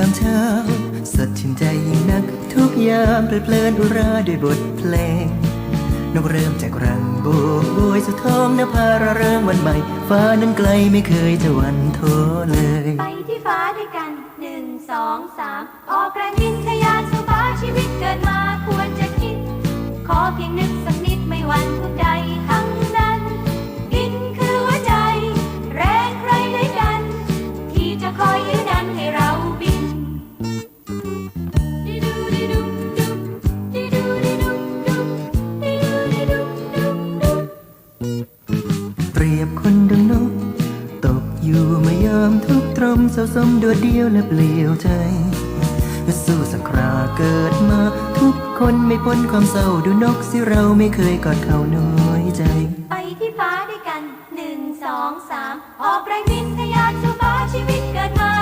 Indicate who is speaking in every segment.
Speaker 1: ามเช้า สดชื่นใจยิ่งนัก ทุกยามเพลิดเพลินอุราด้วยบทเพลงนกเริ่มจากรังโบกโบยสู่ท้องนภาระเริ่มวันใหม่ ฟ้านั้นไกลไม่เคยจะวันโทเลย
Speaker 2: ไปที่ฟ้าด้วยกันหนึ่งสองสามออกแรงบินทะยานสู่ฟ้าชีวิตเกิดมาควรจะคิด ขอเพียงนึกสักนิดไม่วันทุกใด อม
Speaker 1: ทุกตรมเศร้าสมโดดเดียวและเปลี่ยวใจสู้สักคราเกิดมา ทุกคนไม่พ้นความเศร้าดูนกสิเราไม่เคยกอดเขาน้อยใจ
Speaker 2: ไปที่ฟ้าด้วยกันหนึ่งสองสามออกแรงบินทะยานสู่ฟ้าชีวิตเกิดมา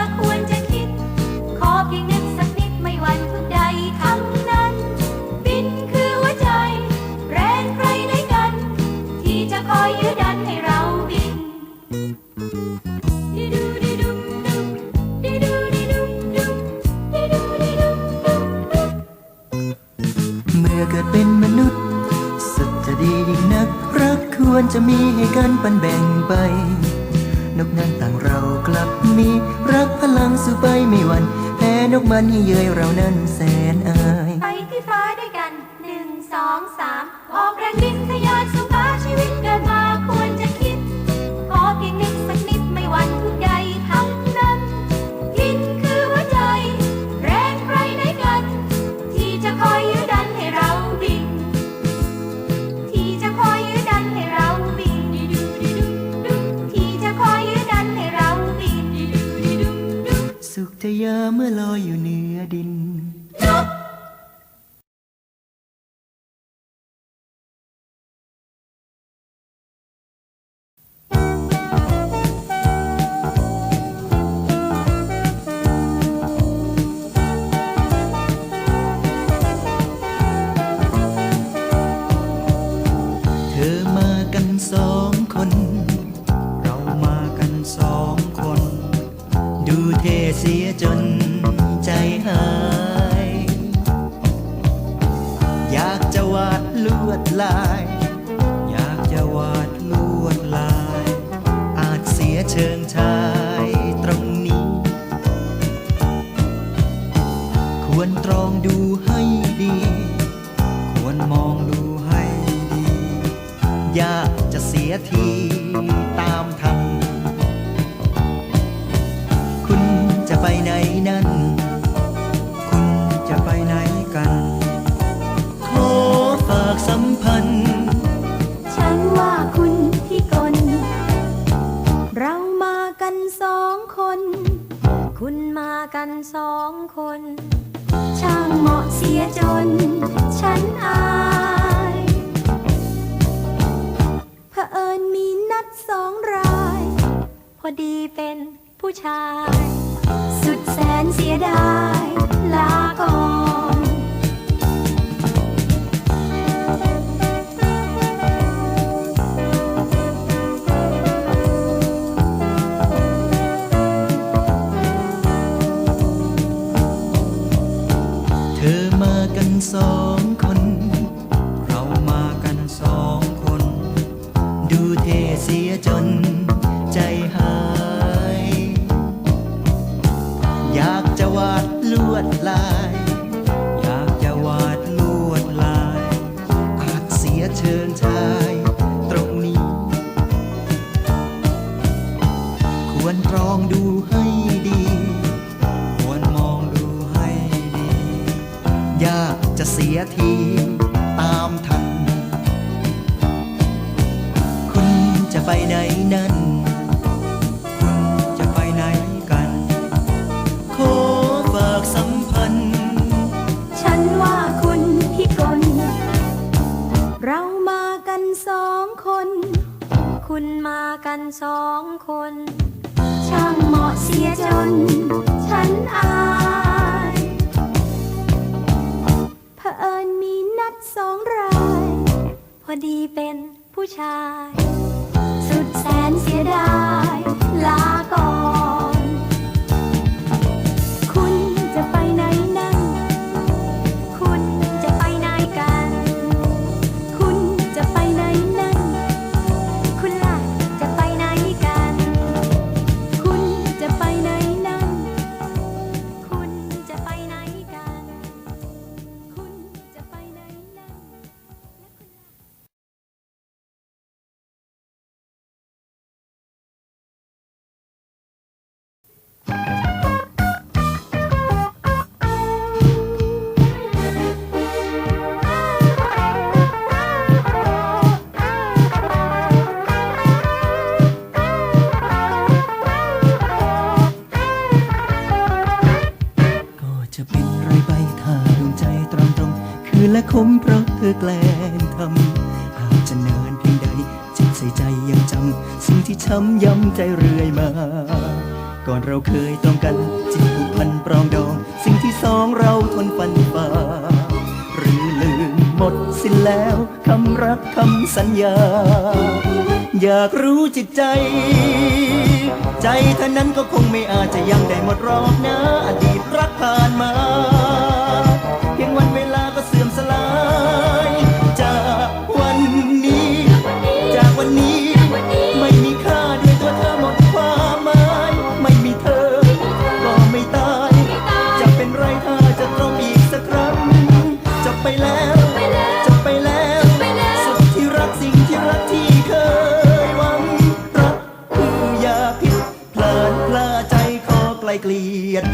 Speaker 2: จะมีให้กัน
Speaker 1: ปันแบ่งไป นกนั้นต่างเรากลับมีรักพลังสู้ไปไม่หวั่นแพ้นกมันให้เย้ยเรานั้นแสนอายา
Speaker 2: กจะวาด
Speaker 1: ลวดลาย อยากจะวาดลวดลาย อาจเสียเชิงชายตรงนี้ ควรตรองดูให้ดี ควรมองดูให้ดี อยากจะเสียทีตามทัน คุณจะไปไหนนั้น ส
Speaker 2: องคน ช่างเหมาะเสียจน ฉันอายเผอิญมีนัดสองราย พอดีเป็นผู้ชาย สุดแสนเสียดาย
Speaker 1: สองคน ช่างเหมาะ
Speaker 2: เสียจน ฉันอายเผอิญมีนัดสองราย พอดีเป็นผู้ชาย สุดแสนเสียดายลา และค
Speaker 1: มเพราะเธอแกล้งทำหากจะนานเพียงใดจิตใส่ใจยังจำสิ่งที่ช้ำย้ำใจเรื่อยมา ก่อนเราเคยต้องกันจิตผูกพันปรองดอง สิ่งที่สองเราทนฟันฝ่าหรือลืมหมดสิ้นแล้วคำรักคำสัญญา อยากรู้จิตใจ ใจเท่านั้นก็คงไม่อาจจะยังได้หมดรอบนะอดีตรักผ่านมา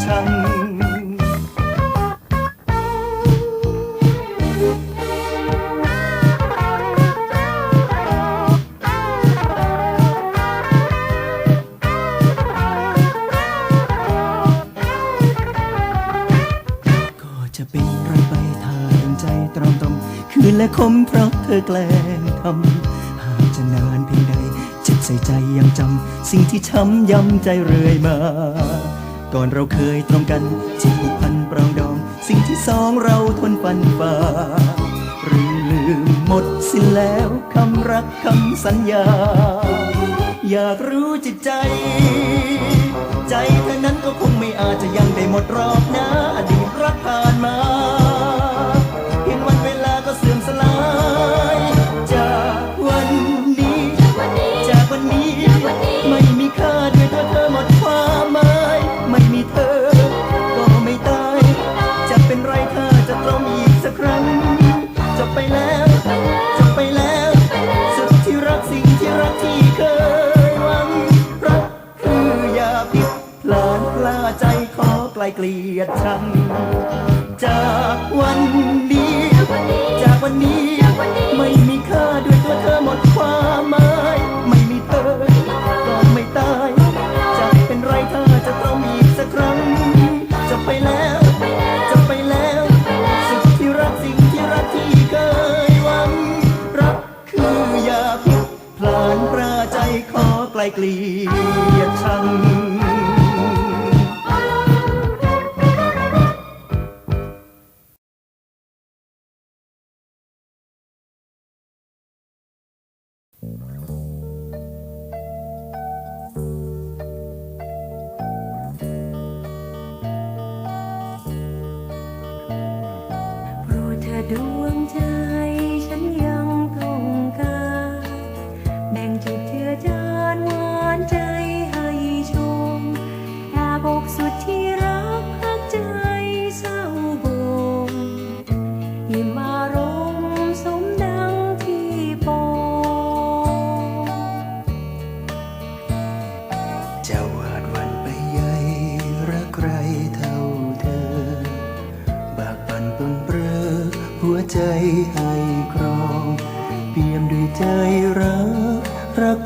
Speaker 1: ทัน ก็จะเป็นรักไปทางใจตรอมตรอมคืนและคมเพราะเธอแกล้งทำ หากจะนานเพียงใด เจ็บใส่ใจยังจำ สิ่งที่ช้ำย้ำใจเรื่อยมา ก่อนเราเคยตรงกันจิตผูกพันปรองดอง สิ่งที่สองเราทนฟันฝ่าหรือลืมหมดสิ้นแล้วคำรักคำสัญญา อยากรู้จิตใจ ใจเธอนั้นก็คงไม่อาจจะยังได้
Speaker 2: หมดรอ
Speaker 1: บนะ
Speaker 2: अच्छा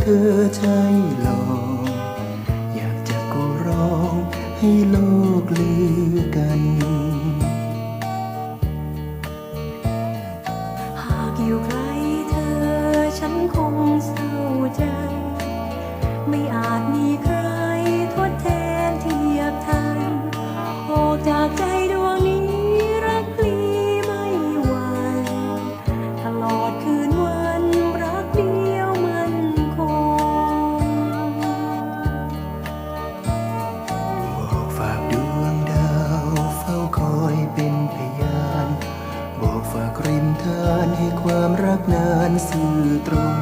Speaker 2: ธอใช่
Speaker 1: ห
Speaker 2: ร
Speaker 1: ситро.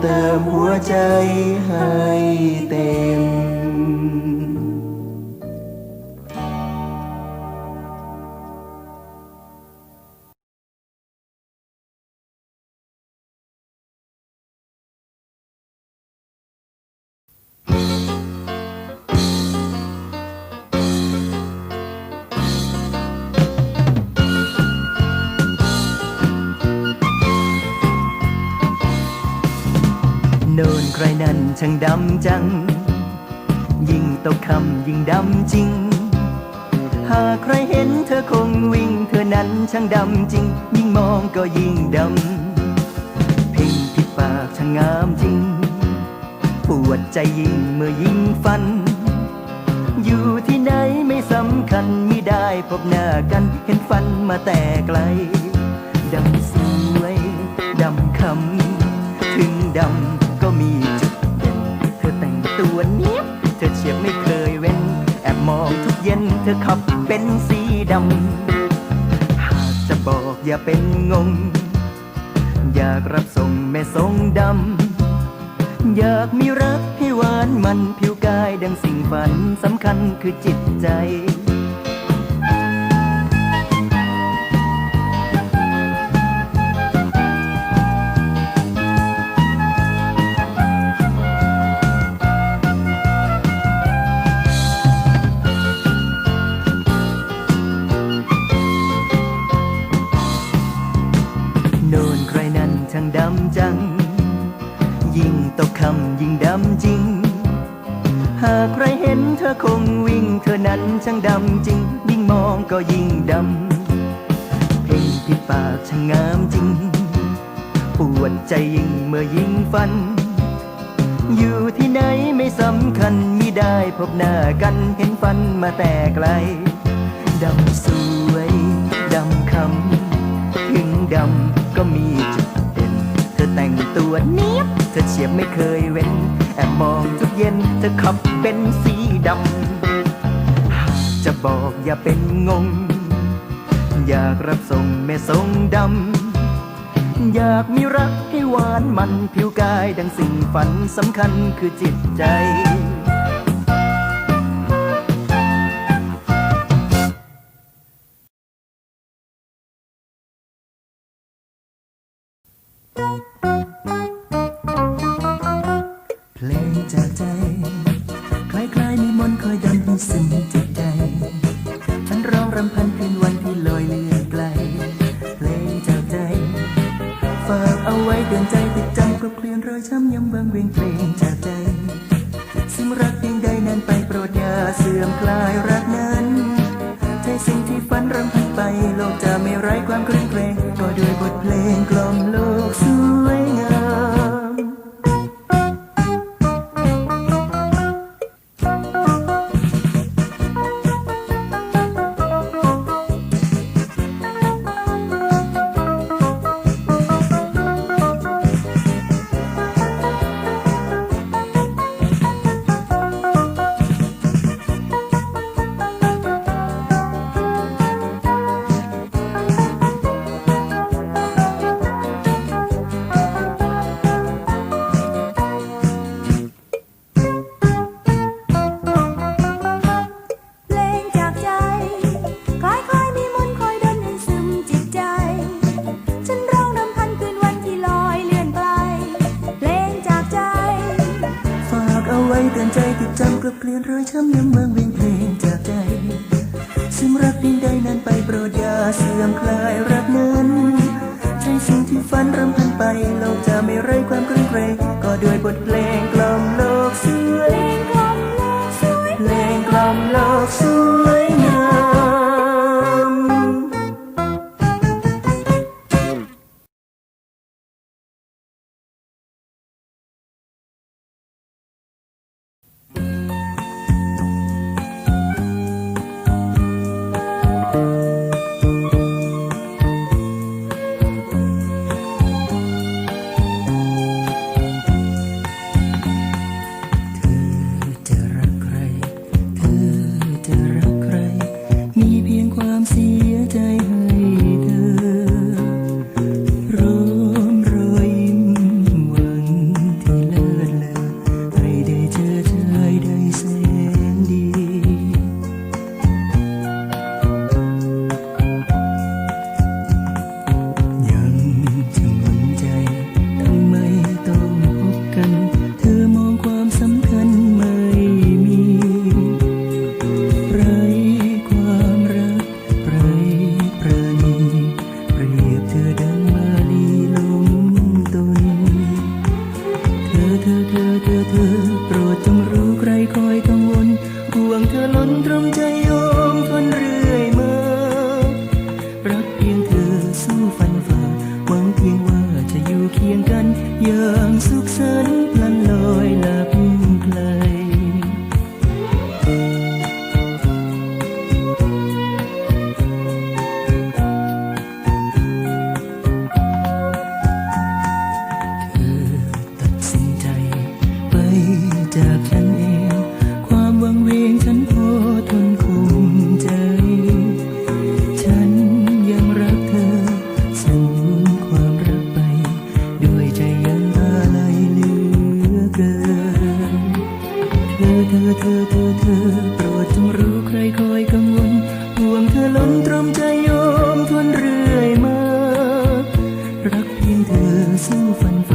Speaker 1: เติมหัวใจให้เต็ม ช่างดำจัง ยิ่งตกคำยิ่งดำจริง หากใครเห็นเธอคงวิ่ง เธอนั้นช่างดำจริง ยิ่งมองก็ยิ่งดำเพ่งที่ปากช่างงามจริง ปวดใจยิ่งเมื่อยิ่งฟัน อยู่ที่ไหนไม่สำคัญไมิได้พบหน้ากันเห็นฟันมาแต่ไกลดำสวยดำคำถึงดำ สียบไม่เคยเว้น แอบมองทุกเย็นเธอขับเป็นสีดำ หากจะบอกอย่าเป็นงง อยากรับส่งแม่ทรงดำ อยากมีรักให้หวานมันผิวกายดังสิ่งฝันสำคัญคือจิตใจ นั้นช่างดำจริง ยิ่งมองก็ยิ่งดำ เพ่งที่ปากช่างงามจริง ปวดใจยิ่งเมื่อยิ่งฟัน อยู่ที่ไหนไม่สำคัญมิได้พบหน้ากันเห็นฟันมาแต่ไกล ดำสวย ดำคำ ถึงดำก็มีจุดเด่น เธอแต่งตัวเนี้ยบ เธอเฉียบไม่เคยเว้น แอบมองทุกเย็น เธอขับเป็นสีดำ บอกอย่าเป็นงง อยากรับส่งแม่ทรงดำ อยากมีรักให้หวานมันผิวกายดังสิ่งฝันสำคัญคือจิตใจ เธ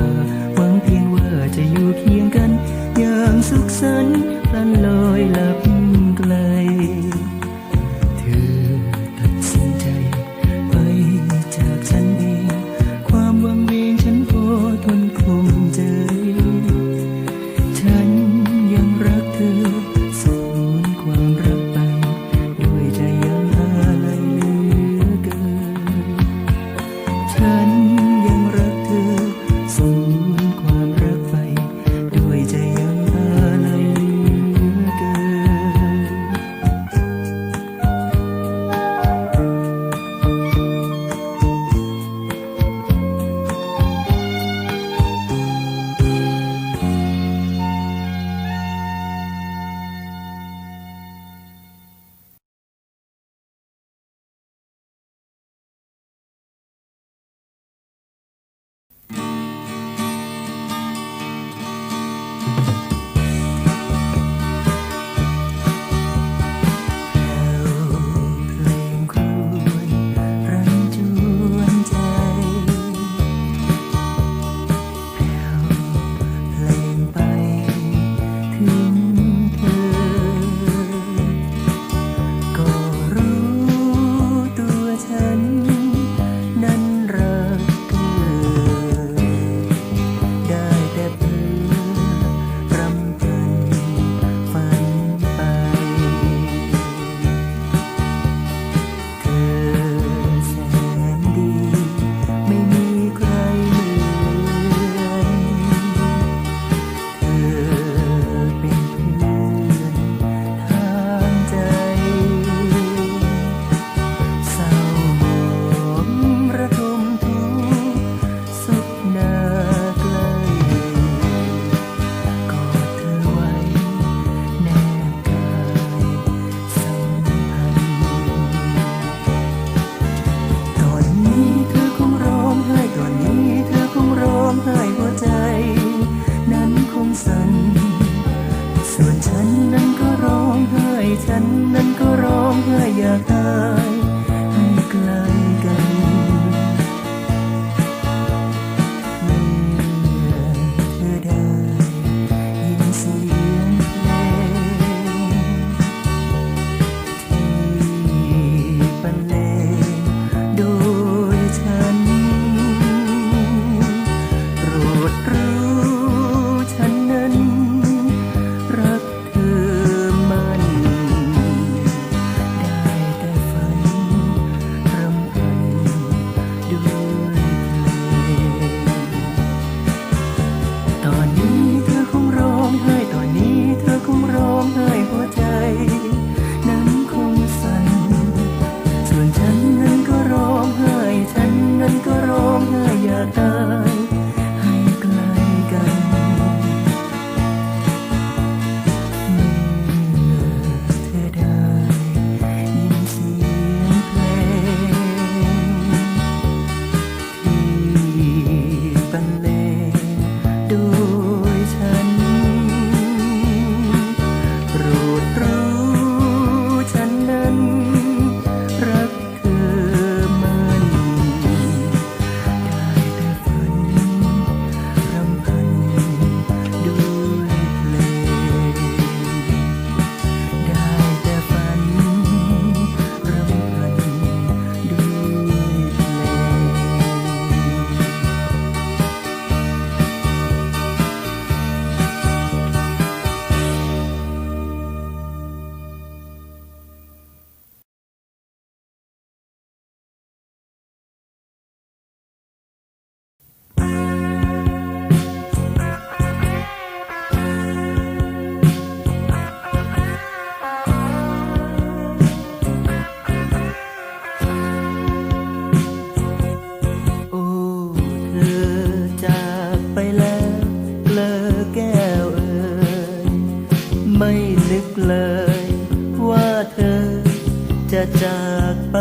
Speaker 1: จากไป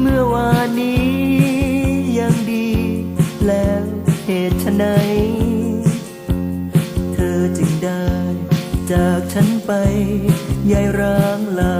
Speaker 1: เมื่อวานนี้ยังดี แล้วเหตุไฉนเธอจึงได้ จากฉันไปยายร้างลา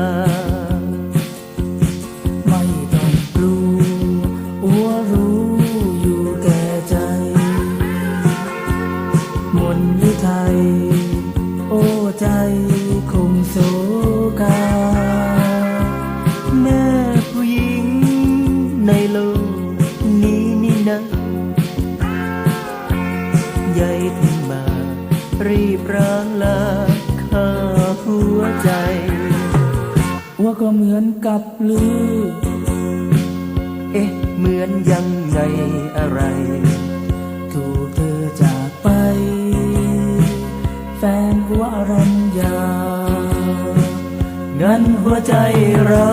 Speaker 3: กั
Speaker 1: บลื
Speaker 3: อ
Speaker 1: เอ๊ะ เหมือนยังไงอะไร
Speaker 3: ถูกเธอจากไป แฟนหัวรัญญา
Speaker 1: งั้นหัวใจเรา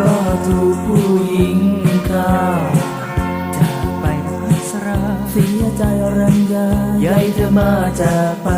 Speaker 3: ก็ถูกผู้หญิงฆ่า
Speaker 1: จากไปนะพัสรา
Speaker 3: เสียใจรัญญายา
Speaker 1: ยเธอมาจากไป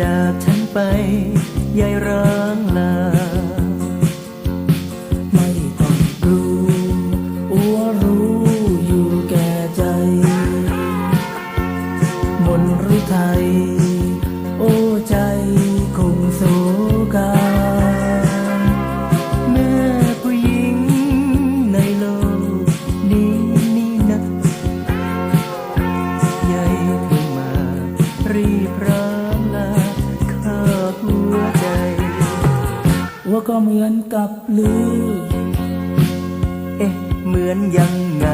Speaker 1: จากฉันไปยายรา
Speaker 3: กั
Speaker 1: บลื
Speaker 3: อ
Speaker 1: เอ๊ะ เหมือนยังไง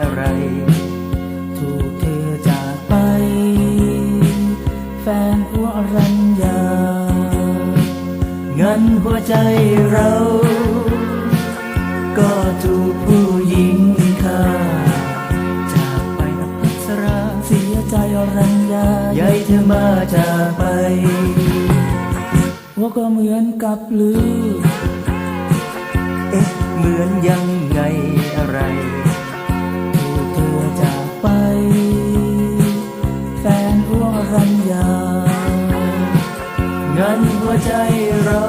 Speaker 1: อะไร
Speaker 3: ถูกเธอจากไป แฟนหัวอรัญญา
Speaker 1: งั้นหัวใจเรา ก็ถูกผู้หญิงฆ่าจากไปนะพัสรา
Speaker 3: เสียใจอรัญญายา
Speaker 1: ยเธอมาจากไป
Speaker 3: ว่าก็เหมือนกับลือ
Speaker 1: เอ๊ะเห มือนยังไงอะไร
Speaker 3: ถูกเธอจากไป แฟนอ้วงรัญญา
Speaker 1: งั้นหัวใจเรา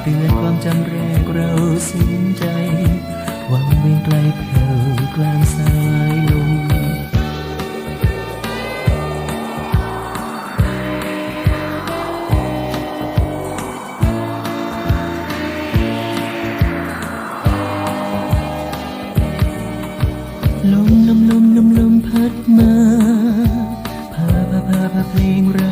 Speaker 3: เตื
Speaker 1: อนความจำแรกเราสิ้นใจวังเวงไกลแผ่วกลางสายลมลมลมลมลมลมพัดมาพาพาพาพาเพลงรัก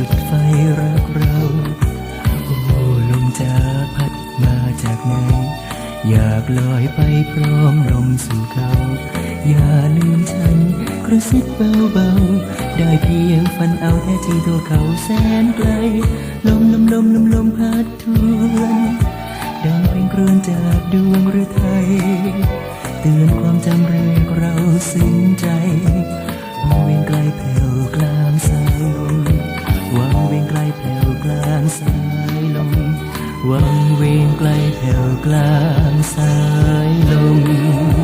Speaker 1: จุดไฟรักเรา โอ้ลมจะพัดมาจากไหน อยากลอยไปพร้อมลมสู่เขา อย่าลืมฉันกระซิบเบาๆ ได้เพียงฝันเอาแท้จริงตัวเขาแสนไกล ลมลมลมลมลมพัดทวนดังเพลงครวญจากดวงฤทัยเตือนความจำเรียกเราสิ้นใจวังเวียงไกลแผ่ว วังเวียงไกลแผ่วกลางสายลม